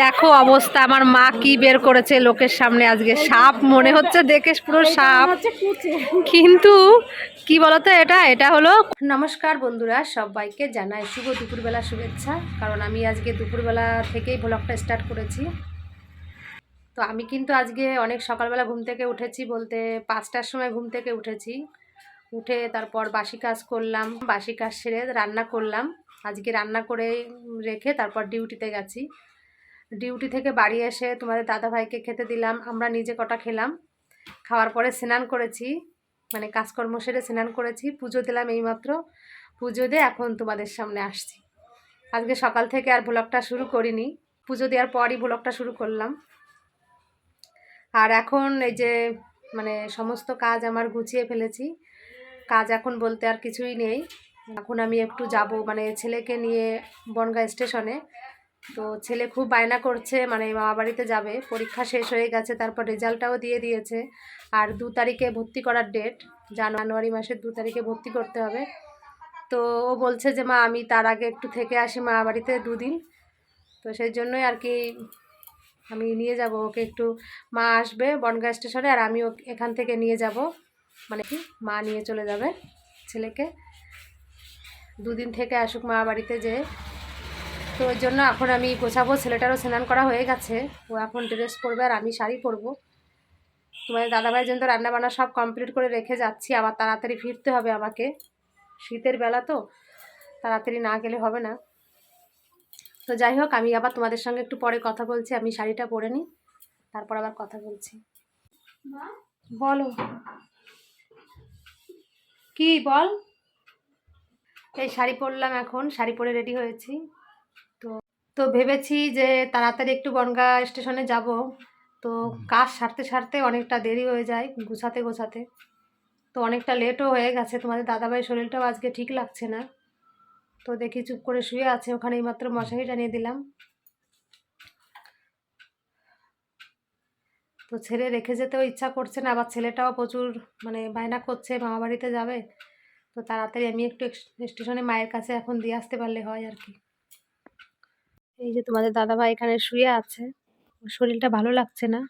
দেখো অবস্থা আমার মা কি বের করেছে লোকের সামনে আজকে? সাপ মনে হচ্ছে দেখে পুরো সাপ। কিন্তু কি বলতো এটা? এটা হলো নমস্কার বন্ধুরা সবাইকে জানাই শুভ দুপুরবেলা শুভেচ্ছা। কারণ আমি আজকে দুপুরবেলা থেকেই ব্লগটা স্টার্ট করেছি। তো আমি কিন্তু আজকে অনেক সকালবেলা ঘুম থেকে উঠেছি বলতে পাঁচটার সময় ঘুম থেকে উঠেছি। উঠে তারপর বাসি কাজ করলাম বাসি কাজ সেরে রান্না করলাম। আজকে রান্না করে রেখে তারপর ডিউটিতে গেছি। ডিউটি থেকে বাড়ি এসে তোমাদের দাদাভাইকে খেতে দিলাম, আমরা নিজে কটা খেলাম। খাওয়ার পরে স্নান করেছি মানে কাজকর্ম সেরে স্নান করেছি, পুজো দিলাম এইমাত্র। পুজো দিয়ে এখন তোমাদের সামনে আসছি। আজকে সকাল থেকে আর ব্লগটা শুরু করিনি, পুজো দেওয়ার পরই ব্লগটা শুরু করলাম। আর এখন এই যে মানে সমস্ত কাজ আমার গুছিয়ে ফেলেছি। কাজ এখন বলতে আর কিছুই নেই। এখন আমি একটু যাব মানে ছেলেকে নিয়ে বনগাঁ স্টেশনে। তো ছেলে খুব বায়না করছে মানে মামা বাড়িতে যাবে, পরীক্ষা শেষ হয়ে গেছে, তারপর রেজাল্টটাও দিয়ে দিয়েছে। আর দু তারিখে ভর্তি করার ডেট, জানুয়ারি মাসের দু তারিখে ভর্তি করতে হবে। তো ও বলছে যে, মা, আমি তার আগে একটু থেকে আসি মা বাড়িতে দুদিন। তো সেই জন্যই আর কি আমি নিয়ে যাব, ওকে একটু মা আসবে বনগাঁ স্টেশনে, আর আমি এখান থেকে নিয়ে যাব। মানে কি, মা নিয়ে চলে যাবে ছেলেকে। দুদিন থেকে আসুক মা বাড়িতে যে। তো ওই জন্য এখন আমি গোছাবো ছেলেটারও স্নান করা হয়ে গেছে। ও এখন ড্রেস পরবে আর আমি শাড়ি পরবো। তোমাদের দাদাভাইয়ের জন্য তো রান্নাবান্না সব কমপ্লিট করে রেখে যাচ্ছি। আবার তাড়াতাড়ি ফিরতে হবে আমাকে। শীতের বেলা তো তাড়াতাড়ি না গেলে হবে না। তো যাই হোক আমি আবার তোমাদের সঙ্গে একটু পরে কথা বলছি। আমি শাড়িটা পরে নিই তারপর আবার কথা বলছি। বলো। কি বল? এই শাড়ি পরলাম এখন শাড়ি পরে রেডি হয়েছি। তো তো ভেবেছি যে তাড়াতাড়ি একটু বনগা স্টেশনে যাব। তো কাজ সারতে সারতে অনেকটা দেরি হয়ে যায় গোছাতে গোছাতে। তো অনেকটা লেটও হয়ে গেছে। তোমাদের দাদাভাই শরীরটাও আজকে ঠিক লাগছে না। তো দেখি চুপ করে শুয়ে আছে ওখানে এইমাত্র মশারি টানিয়ে দিলাম। তো ছেলে রেখে যেতেও ইচ্ছা করছে না আবার ছেলেটাও প্রচুর মানে বায়না করছে মামা বাড়িতে যাবে। তো তাড়াতাড়ি আমি একটু স্টেশনে মায়ের কাছে এখন দিয়ে আসতে পারলে হয় আর কি। এই যে তোমাদের দাদাভাই এখানে শুয়ে আছে শরীরটা ভালো লাগছে না।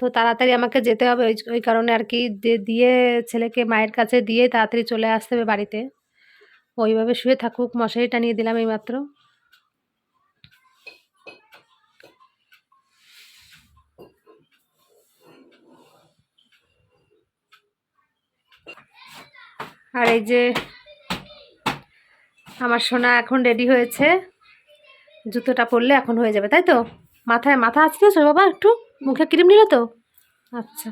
তো তাড়াতাড়ি আমাকে যেতে হবে, ওই ওই কারণে আর কি দিয়ে ছেলেকে মায়ের কাছে দিয়ে তাড়াতাড়ি চলে আসতে হবে বাড়িতে। ওইভাবে শুয়ে থাকুক মশারি টানিয়ে দিলাম এইমাত্র। আর এই যে আমার সোনা এখন রেডি হয়েছে। জুতোটা পরলে এখন হয়ে যাবে, তাই তো? মাথায় মাথা আছড়েছো বাবা একটু? মুখে ক্রিম নিলে তো? আচ্ছা।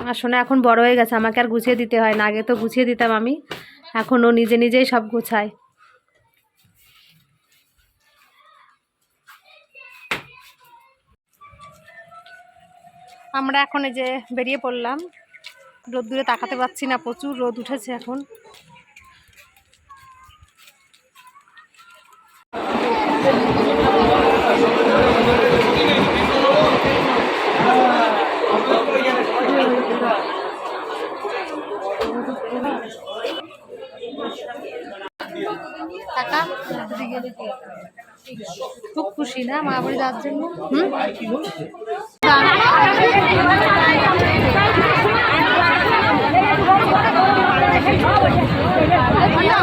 আমার সোনা এখন বড় হয়ে গেছে, আমাকে আর গুছিয়ে দিতে হয় না, আগে তো গুছিয়ে দিতাম আমি। এখন ও নিজে নিজেই সব গুছায়। আমরা এখন এই যে বেরিয়ে পড়লাম। রোদ্দুরে তাকাতে পারছি না, প্রচুর রোদ উঠেছে এখন। খুব খুশি না মা বাড়ি যাওয়ার জন্য? এই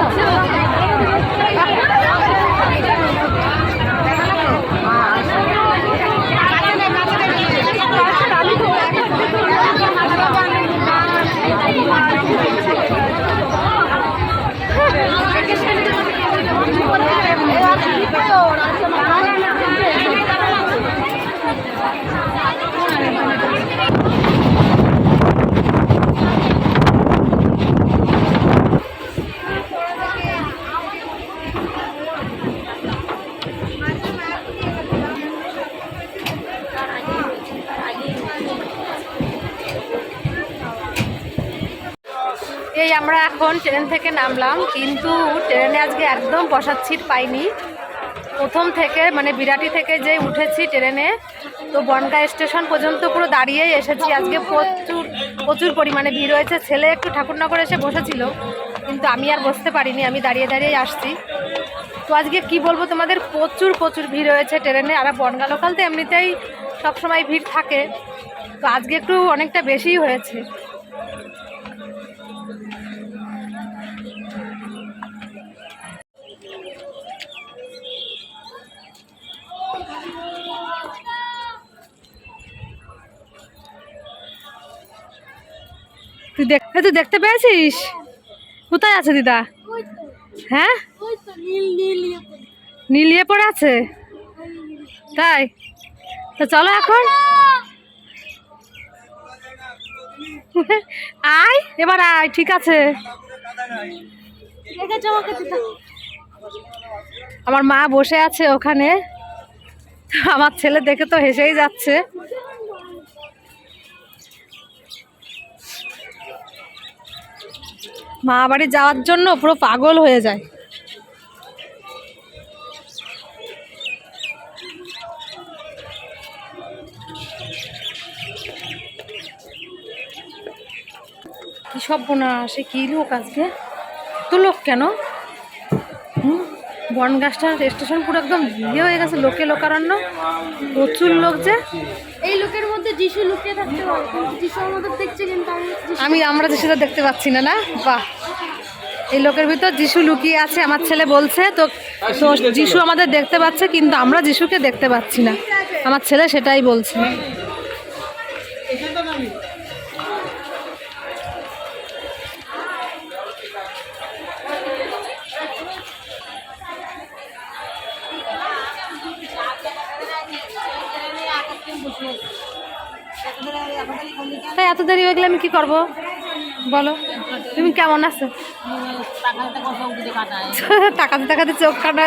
এখন ট্রেন থেকে নামলাম, কিন্তু ট্রেনে আজকে একদম বসার সিট পাইনি। প্রথম থেকে মানে বিরাটি থেকে যে উঠেছি ট্রেনে, তো বনগাঁ স্টেশন পর্যন্ত পুরো দাঁড়িয়েই এসেছি। আজকে প্রচুর প্রচুর পরিমাণে ভিড় হয়েছে। ছেলে একটু ঠাকুরনগর এসে বসেছিল, কিন্তু আমি আর বসতে পারিনি, আমি দাঁড়িয়ে দাঁড়িয়ে আসছি। তো আজকে কি বলব তোমাদের, প্রচুর প্রচুর ভিড় হয়েছে ট্রেনে। আর বনগা লোকাল তো এমনিতেই সবসময় ভিড় থাকে। তো আজকে একটু অনেকটা বেশিই হয়েছে। তুই দেখ তুই দেখতে পেয়েছিস? কোথায় আছে দিদা? হ্যাঁ? নীলিয়ে পড়ে আছে? তাই? তো চলো এখন। আয়, এবার আয়, ঠিক আছে। আমার মা বসে আছে ওখানে। আমার ছেলে দেখে তো হেসেই যাচ্ছে। মা বাড়ি যাওয়ার জন্য পুরো পাগল হয়ে যায়। কি সব বোনা সে কি লোক আজকে? তো লোক কেন? হুম? বনগাছটা স্টেশন পুরো একদম ইয়ে হয়ে গেছে, লোকে লোকারণ্য। প্রচুর লোক যে। এই লোকের মধ্যে যিশু লুকিয়ে থাকতে পারে কিন্তু যিশু আমাদের দেখছে কিন্তু আমি আমি আমরা যিশুটা দেখতে পাচ্ছি না না? বাহ। এই লোকের ভিতর যিশু লুকিয়ে আছে, আমার ছেলে বলছে, তো তো যিশু আমাদের দেখতে পাচ্ছে, কিন্তু আমরা যিশুকে দেখতে পাচ্ছি না। আমার ছেলে সেটাই বলছে। এত দেরি হয়ে গেলে আমি কি করব? বলো, তুমি কেমন আছো? টাকাতে টাকাতে চোখ কাটা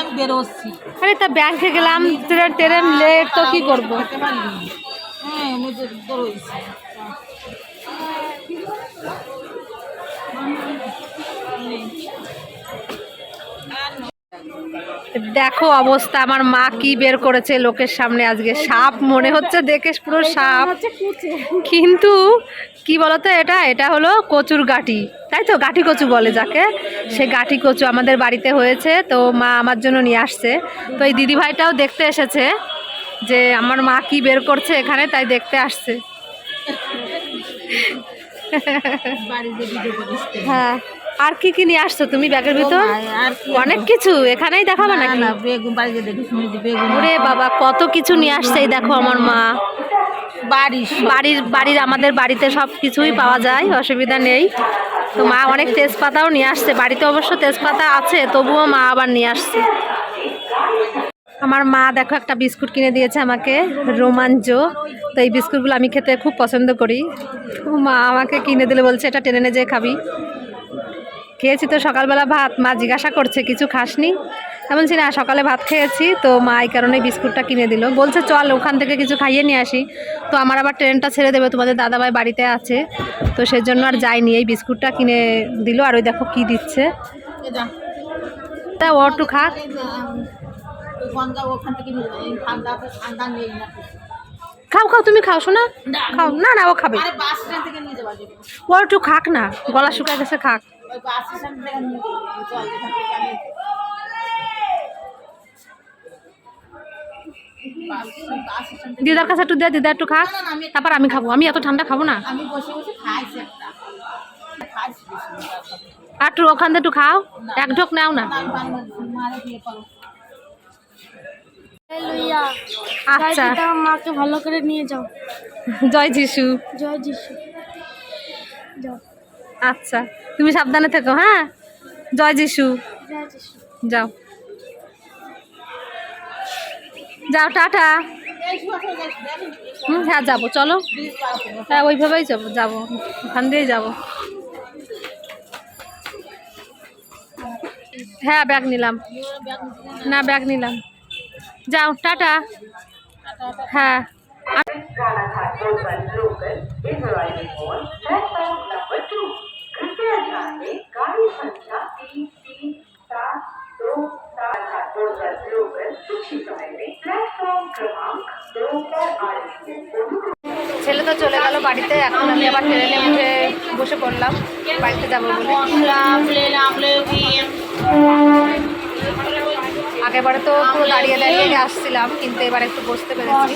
আমি বেরোচ্ছি আরে তা ব্যাংকে গেলাম ট্রেন লেট তো কি করব? হ্যাঁ দেখো অবস্থা আমার মা কি বের করেছে লোকের সামনে আজকে? সাপ মনে হচ্ছে দেখে পুরো সাপ। কিন্তু কি বলতো এটা? এটা হলো কচুর গাঠি। তাই তো? গাঠি কচু বলে যাকে। সে গাঠি কচু আমাদের বাড়িতে হয়েছে তো মা আমার জন্য নিয়ে আসছে। তো এই দিদিভাইটাও দেখতে এসেছে যে আমার মা কি বের করছে এখানে তাই দেখতে আসছে। হ্যাঁ। আর কি কি নিয়ে আসছো তুমি ব্যাগের ভিতর? অনেক কিছু। এখানেই দেখাবে না নাকি? ওরে বাবা কত কিছু নিয়ে আসছে এই দেখো আমার মা। বাড়ি বাড়ির বাড়ির আমাদের বাড়িতে সব কিছুই পাওয়া যায় অসুবিধা নেই। তো মা অনেক তেজপাতাও নিয়ে আসছে বাড়িতে অবশ্য তেজপাতা আছে তবুও মা আবার নিয়ে আসছে। আমার মা দেখো একটা বিস্কুট কিনে দিয়েছে আমাকে রোমাঞ্চ তো এই বিস্কুটগুলো আমি খেতে খুব পছন্দ করি। মা আমাকে কিনে দিলে বলছে এটা টেনে যেয়ে খাবি। খেয়েছি তো সকালবেলা ভাত। মা জিজ্ঞাসা করছে কিছু খাসনি? আমি বলছি না সকালে ভাত খেয়েছি। তো মা এই কারণে বিস্কুটটা কিনে দিল। বলছে চল ওখান থেকে কিছু খাইয়ে নিয়ে আসি। তো আমার আবার ট্রেনটা ছেড়ে দেবে তোমাদের দাদাভাই বাড়িতে আছে। তো সেজন্য আর যাইনি এই বিস্কুটটা কিনে দিল। আর ওই দেখো কি দিচ্ছে। তা ও একটু খাক। খাও খাও তুমি খাও শোনা খাও। না না ও খাবে। ও একটু খাক না গলা শুকায় গেছে খাক। ওই থেকে আমি দিদার কাছে একটু দে দিদা একটু খাক তারপর আমি খাব। আমি এত ঠান্ডা খাব না। আমি বসে বসে খাইছি একটা খাইছি আর একটু ওখান থেকে একটু খাও। এক ঢোক নাও না। আচ্ছা। মাকে ভালো করে নিয়ে যাও। জয় যিশু। জয় যিশু। যাও। আচ্ছা তুমি সাবধানে থেকো হ্যাঁ? জয় যিশু। যাও। যাও টাটা। হুম হ্যাঁ যাব চলো। হ্যাঁ ওইভাবেই যাব যাব ওখান দিয়েই যাব। হ্যাঁ ব্যাগ নিলাম। না ব্যাগ নিলাম। যাও টাটা। হ্যাঁ। ছেলে তো চলে গেল বাড়িতে এখন আমি আবার ট্রেনে উঠে বসে পড়লাম বাড়িতে যাব বলে। আগেবারে তো পুরো দাঁড়িয়ে দাঁড়িয়ে আসছিলাম কিন্তু এবার একটু বসতে পেরেছি।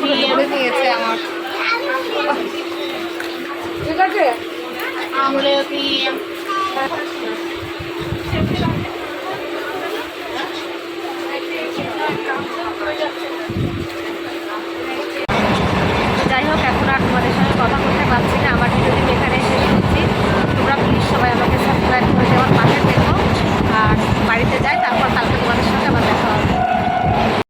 পুরো কিছু দিয়েছে আমার। ঠিক আছে? Thank you.